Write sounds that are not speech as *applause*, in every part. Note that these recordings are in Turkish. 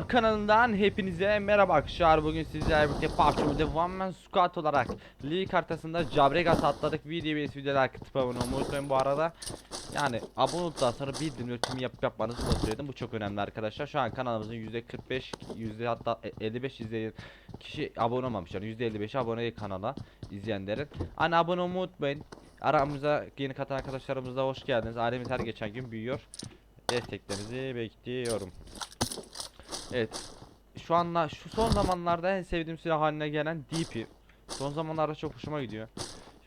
Gamer kanalından hepinize merhaba arkadaşlar. Bugün sizlerle birlikte PUBG'de One Man Squad olarak Lig haritasında Cabregas atladık. Video bir videolar kıtıp abone olmayı unutmayın bu arada. Yani abone olduktan sonra bildirim tüm yap yapmanızı edin. Bu çok önemli arkadaşlar. Şu an kanalımızın %45 yüzde hatta e- 55 izleyen kişi abone olmamışlar. %55 abone kanala izleyenlerin. Hani abone olmayı unutmayın. Aramıza yeni katan arkadaşlarımız da hoş geldiniz. Ailemiz her geçen gün büyüyor. Desteklerinizi bekliyorum. Evet. Şu anda şu son zamanlarda en sevdiğim silah haline gelen DP. Son zamanlarda çok hoşuma gidiyor.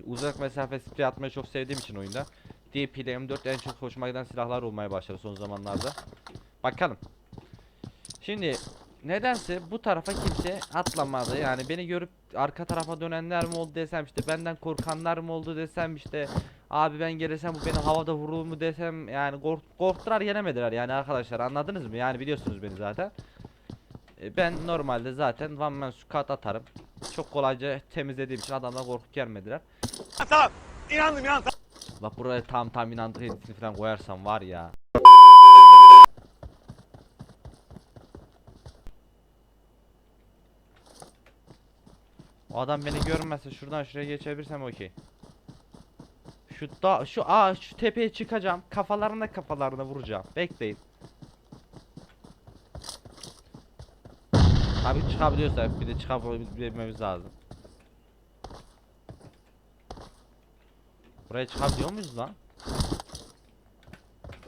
Uzak mesafe sprey atmayı çok sevdiğim için oyunda. DP ile M4 en çok hoşuma giden silahlar olmaya başladı son zamanlarda. Bakalım. Şimdi nedense bu tarafa kimse atlamadı. Yani beni görüp arka tarafa dönenler mi oldu desem işte benden korkanlar mı oldu desem işte abi ben gelirsem bu beni havada vurur mu desem yani kork korktular yenemediler yani arkadaşlar anladınız mı? Yani biliyorsunuz beni zaten. E, Ben normalde zaten one man squad atarım. Çok kolayca temizlediğim için adamlar korkup gelmediler. Tamam. İnandım inandım. Bak buraya tam tam inandık editini falan koyarsam var ya. O adam beni görmezse şuradan şuraya geçebilirsem okey. Şu da şu aa şu tepeye çıkacağım. Kafalarına kafalarına vuracağım. Bekleyin. Abi çıkabiliyorsak bir de çıkabilmemiz lazım. Buraya çıkabiliyor muyuz lan?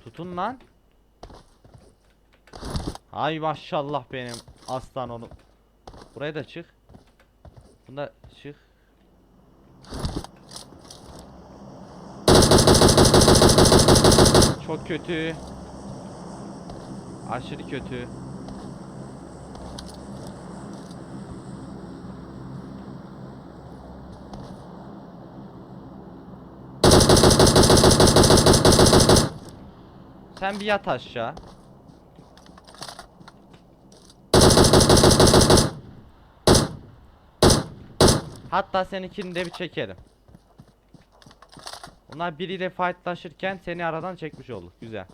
Tutun lan. Ay maşallah benim aslan onu. Buraya da çık. Bunda çık. Çok kötü. Aşırı kötü. Sen bir yat aşağı. Hatta seninkini de bir çekelim. Bunlar biriyle fightlaşırken seni aradan çekmiş olduk. Güzel.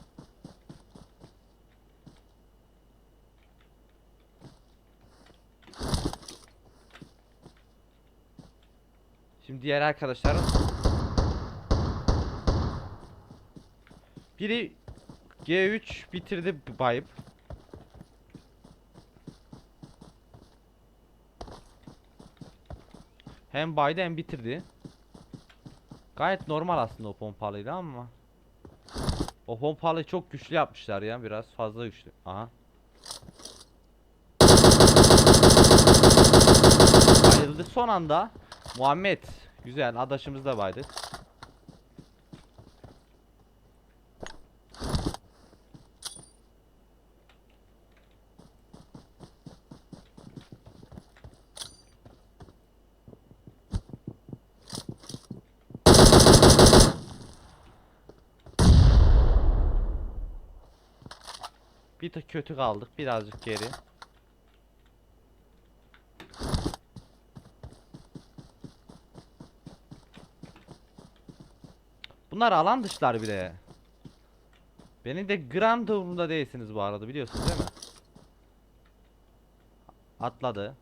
Şimdi diğer arkadaşlarım Biri G3 bitirdi bayıp. Hem baydı hem bitirdi. Gayet normal aslında o pompalıyla ama. O pompalıyı çok güçlü yapmışlar ya biraz fazla güçlü. Aha. Bayıldı son anda. Muhammed. Güzel adaşımız da baydı. Bir tık kötü kaldık. Birazcık geri. Bunlar alan dışlar bir de. Beni de gram da umurumda değilsiniz bu arada biliyorsunuz değil mi? Atladı.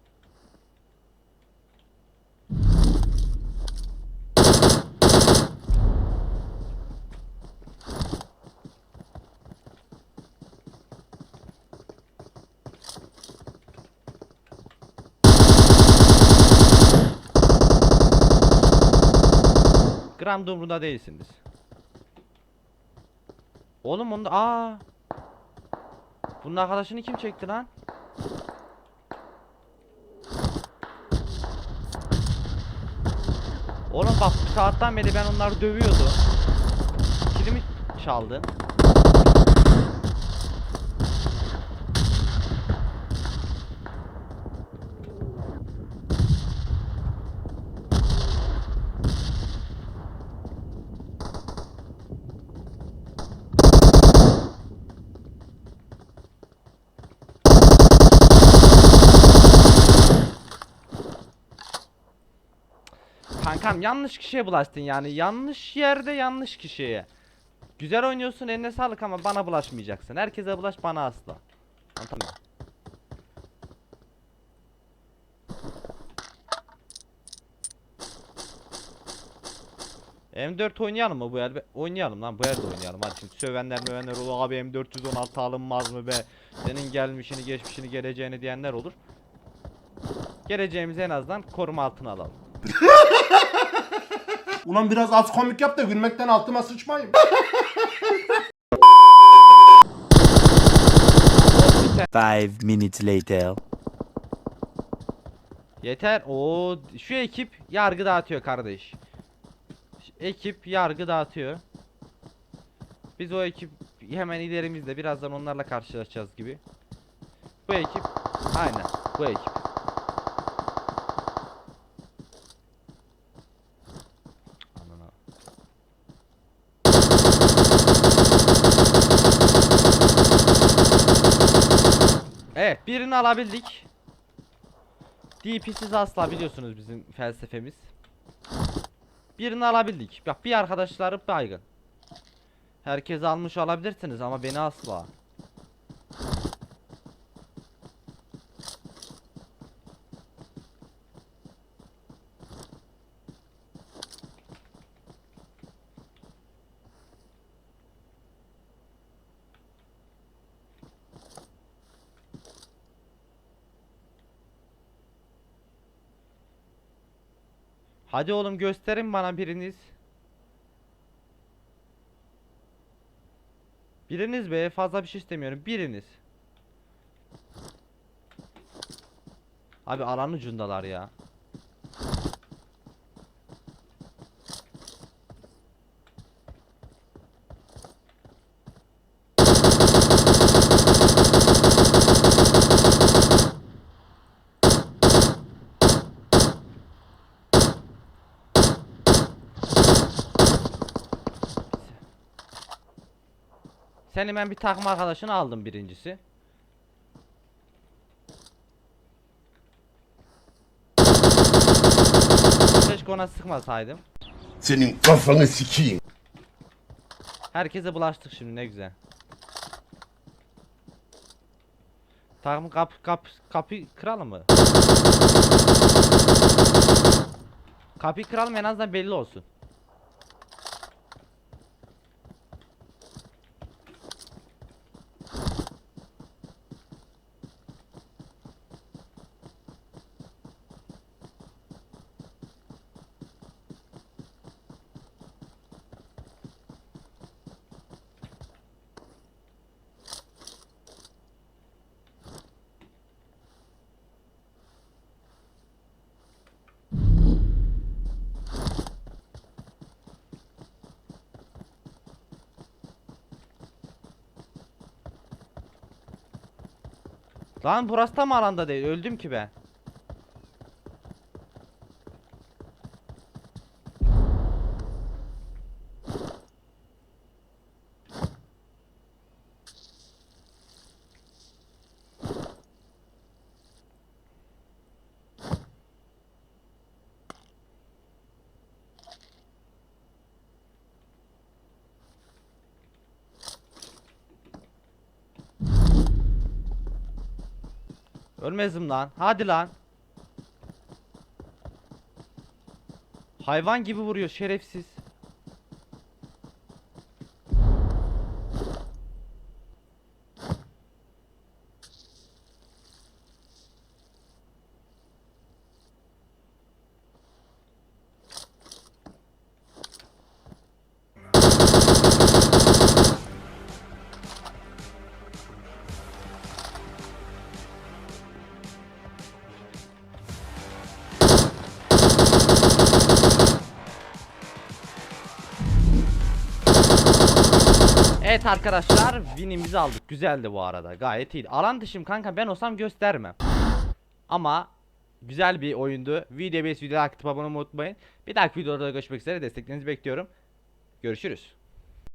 Gram da umurumda değilsiniz. Oğlum onda aa. Bunun arkadaşını kim çekti lan? Oğlum bak bu saatten beri ben onları dövüyordum. Kilimi çaldın. Kankam yanlış kişiye bulaştın yani. Yanlış yerde yanlış kişiye. Güzel oynuyorsun eline sağlık ama bana bulaşmayacaksın. Herkese bulaş bana asla. Anladın mı? M4 oynayalım mı bu el? Oynayalım lan bu el de oynayalım. Hadi şimdi sövenler mövenler olur. Abi M416 alınmaz mı be? Senin gelmişini geçmişini geleceğini diyenler olur. Geleceğimizi en azından koruma altına alalım. *laughs* Ulan biraz az komik yap da gülmekten altıma sıçmayayım. Five minutes later. Yeter. O şu ekip yargı dağıtıyor kardeş. Şu Ekip yargı dağıtıyor. Biz o ekip hemen ilerimizde birazdan onlarla karşılaşacağız gibi. Bu ekip aynen bu ekip. Evet birini alabildik. DP'siz asla biliyorsunuz bizim felsefemiz. Birini alabildik. Bak bir arkadaşları baygın. Herkes almış olabilirsiniz ama beni asla. Hadi oğlum gösterin bana biriniz. Biriniz be fazla bir şey istemiyorum. Biriniz. Abi alan ucundalar ya. Senin ben bir takım arkadaşını aldım birincisi. Keşke ona sıkmasaydım. Senin kafanı sikeyim. Herkese bulaştık şimdi ne güzel. Takım kap kap kapı kıralım mı? Kapıyı kıralım en azından belli olsun. Lan burası da mı alanda değil? Öldüm ki ben. Ölmezim lan. Hadi lan. Hayvan gibi vuruyor şerefsiz. Evet arkadaşlar winimizi aldık. Güzeldi bu arada. Gayet iyi. Alan dışım kanka ben olsam göstermem. Ama güzel bir oyundu. Video beğenip videoya aktif abone olmayı unutmayın. Bir dahaki videoda görüşmek üzere. Desteklerinizi bekliyorum. Görüşürüz.